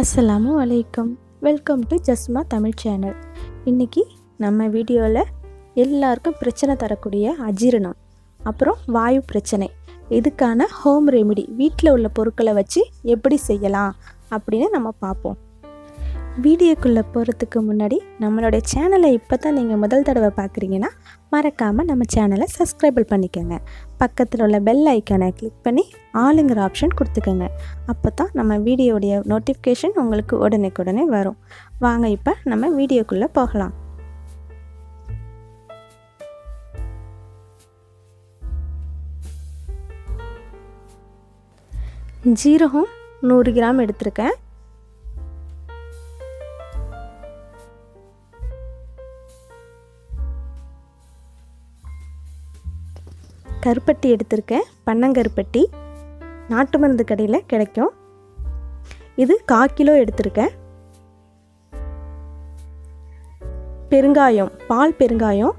அஸ்ஸலாமு அலைக்கும். Welcome to Jasma Tamil channel இன்றைக்கி நம்ம வீடியோவில் எல்லாருக்கும் பிரச்சனை தரக்கூடிய அஜீரணம் அப்புறம் வாயு பிரச்சனை இதுக்கான ஹோம் ரெமிடி வீட்டில் உள்ள பொருட்களை வச்சு எப்படி செய்யலாம் அப்படின்னு நம்ம பார்ப்போம். வீடியோக்குள்ளே போகிறதுக்கு முன்னாடி நம்மளுடைய சேனலை இப்போ தான் நீங்கள் முதல் தடவை பார்க்குறீங்கன்னா மறக்காமல் நம்ம சேனலை சப்ஸ்கிரைபிள் பண்ணிக்கோங்க. பக்கத்தில் உள்ள பெல் ஐக்கானை கிளிக் பண்ணி ஆளுங்கிற ஆப்ஷன் கொடுத்துக்கோங்க. அப்போ தான் நம்ம வீடியோடைய நோட்டிஃபிகேஷன் உங்களுக்கு உடனே வரும். வாங்க இப்போ நம்ம வீடியோக்குள்ளே போகலாம். ஜீரகம் நூறு கிராம் எடுத்திருக்கேன். கருப்பட்டி எடுத்திருக்கேன். பன்னங்கருப்பட்டி நாட்டு மருந்து கடையில் கிடைக்கும். இது கா கிலோ எடுத்திருக்கேன். பெருங்காயம் பால் பெருங்காயம்.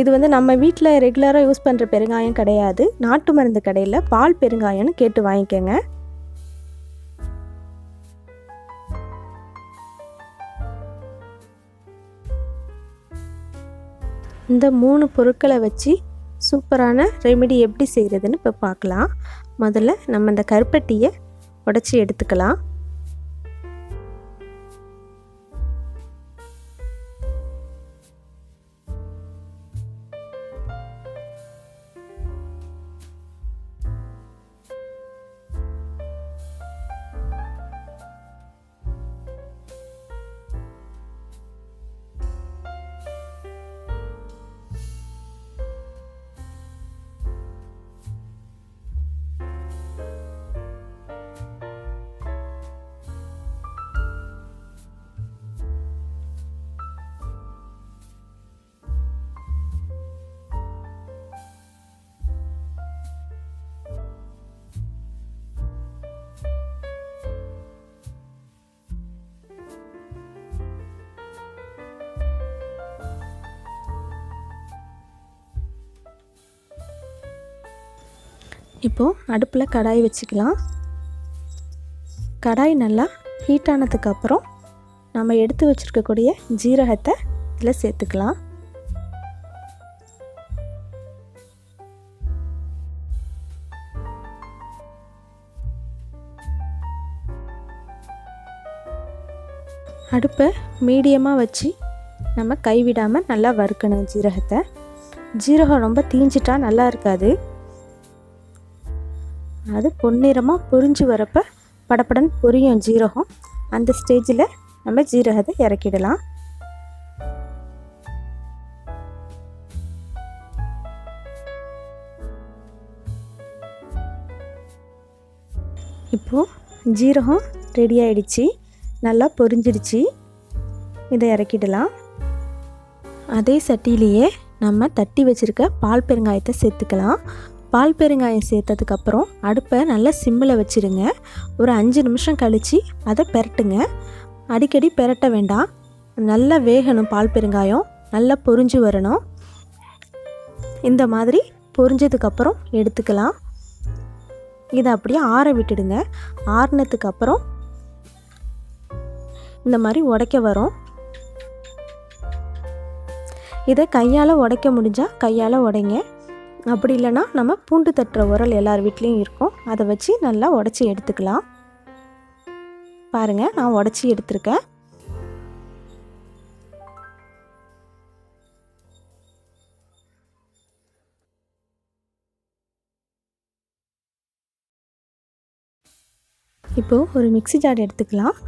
இது வந்து நம்ம வீட்டில் ரெகுலராக யூஸ் பண்ணுற பெருங்காயம் கிடையாது. நாட்டு மருந்து கடையில் பால் பெருங்காயம்னு கேட்டு வாங்கிக்கோங்க. இந்த மூணு பொருட்களை வச்சு சூப்பரான ரெமெடி எப்படி செய்கிறதுன்னு இப்போ பார்க்கலாம். முதல்ல நம்ம இந்த கருப்பட்டியை உடச்சி எடுத்துக்கலாம். இப்போது அடுப்பில் கடாய் வச்சுக்கலாம். கடாய் நல்லா ஹீட் ஆனதுக்கப்புறம் நம்ம எடுத்து வச்சுருக்கக்கூடிய ஜீரகத்தை இதில் சேர்த்துக்கலாம். அடுப்பை மீடியமாக வச்சு நம்ம கைவிடாமல் நல்லா வறுக்கணும் ஜீரகத்தை. ஜீரகம் ரொம்ப தீஞ்சிட்டா நல்லா இருக்காது. அது பொன்னிறமாக பொரிஞ்சு வரப்போ படப்படன் பொரியும் ஜீரகம். அந்த ஸ்டேஜில் நம்ம ஜீரகத்தை இறக்கிடலாம். இப்போது ஜீரகம் ரெடி ஆயிடுச்சு. நல்லா பொரிஞ்சிடுச்சு. இதை இறக்கிடலாம். அதே சட்டியிலேயே நம்ம தட்டி வச்சுருக்க பால் பெருங்காயத்தை சேர்த்துக்கலாம். பால் பெருங்காயம் சேர்த்ததுக்கப்புறம் அடுப்பை நல்லா சிம்மில் வச்சுருங்க. ஒரு அஞ்சு நிமிஷம் கழித்து அதை பெரட்டுங்க. அடிக்கடி பெரட்ட வேண்டாம். நல்லா வேகணும் பால் பெருங்காயம். நல்லா பொரிஞ்சு வரணும். இந்த மாதிரி பொரிஞ்சதுக்கப்புறம் எடுத்துக்கலாம். இதை அப்படியே ஆற விட்டுடுங்க. ஆறினதுக்கப்புறம் இந்த மாதிரி உடைக்க வரும். இதை கையால் உடைக்க முடிஞ்சால் கையால் உடைங்க. அப்படி இல்லைன்னா நம்ம பூண்டு தட்டுற உரல் எல்லார் வீட்லேயும் இருக்கும். அதை வச்சு நல்லா உடச்சி எடுத்துக்கலாம். பாருங்கள் நான் உடச்சி எடுத்திருக்கேன். இப்போது ஒரு மிக்சி ஜார் எடுத்துக்கலாம்.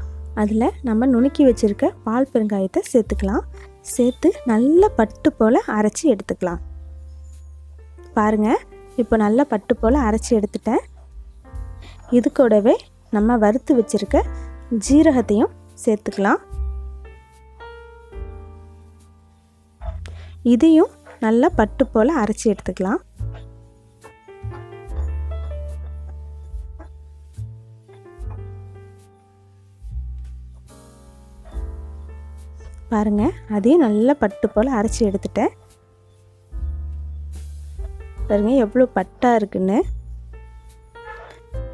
அதில் நம்ம நுணுக்கி வச்சுருக்க பால் பெருங்காயத்தை சேர்த்துக்கலாம். சேர்த்து நல்லா பட்டு போல் அரைச்சி எடுத்துக்கலாம். பாருங்கள் இப்போ நல்லா பட்டு போல் அரைச்சி எடுத்துட்டேன். இது கூடவே நம்ம வறுத்து வச்சுருக்க ஜீரகத்தையும் சேர்த்துக்கலாம். இதையும் நல்லா பட்டு போல் அரைச்சி எடுத்துக்கலாம். பாருங்கள் அதையும் நல்லா பட்டு போல் அரைச்சி எடுத்துட்டேன். பாருங்க எவ்வளோ பட்டாக இருக்குன்னு.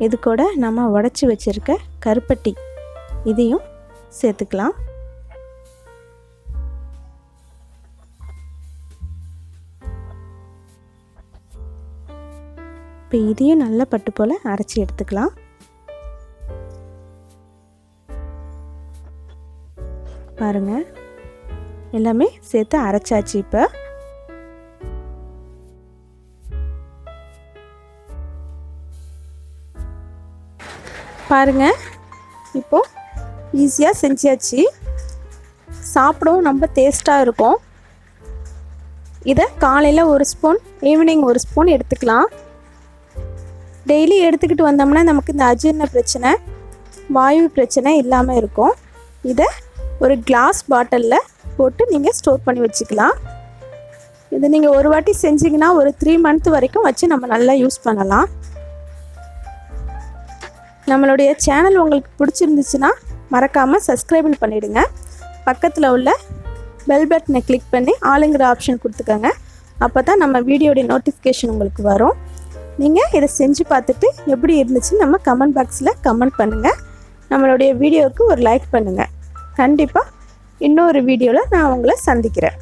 இது கூட நம்ம உடச்சி வச்சுருக்க கருப்பட்டி. இதையும் சேர்த்துக்கலாம். இப்போ இதையும் நல்ல பட்டு போல் அரைச்சி எடுத்துக்கலாம். பாருங்கள் எல்லாமே சேர்த்து அரைச்சாச்சு இப்போ. பாருங்கள் இப்போது ஈஸியாக செஞ்சியாச்சு சாப்பிடவும் ரொம்ப டேஸ்ட்டாக இருக்கும். இதை காலையில் ஒரு ஸ்பூன் ஈவினிங் ஒரு ஸ்பூன் எடுத்துக்கலாம். டெய்லி எடுத்துக்கிட்டு வந்தோம்னா நமக்கு இந்த அஜீரண பிரச்சனை வாயு பிரச்சனை இல்லாமல் இருக்கும். இதை ஒரு கிளாஸ் பாட்டிலில் போட்டு நீங்கள் ஸ்டோர் பண்ணி வச்சுக்கலாம். இதை நீங்கள் ஒரு வாட்டி செஞ்சிங்கன்னா ஒரு த்ரீ மந்த் வரைக்கும் வச்சு நம்ம நல்லா யூஸ் பண்ணலாம். நம்மளுடைய சேனல் உங்களுக்கு பிடிச்சிருந்துச்சுன்னா மறக்காமல் சப்ஸ்கிரைபிள் பண்ணிவிடுங்க பக்கத்தில் உள்ள பெல் பட்டனை கிளிக் பண்ணி ஆளுங்கிற ஆப்ஷன் கொடுத்துக்கோங்க. அப்போ தான் நம்ம வீடியோடைய நோட்டிஃபிகேஷன் உங்களுக்கு வரும். நீங்கள் இதை செஞ்சு பார்த்துட்டு எப்படி இருந்துச்சுன்னு நம்ம கமெண்ட் பாக்ஸில் கமெண்ட் பண்ணுங்கள் நம்மளுடைய வீடியோவுக்கு ஒரு லைக் பண்ணுங்கள் கண்டிப்பாக இன்னொரு வீடியோவில் நான் உங்களை சந்திக்கிறேன்.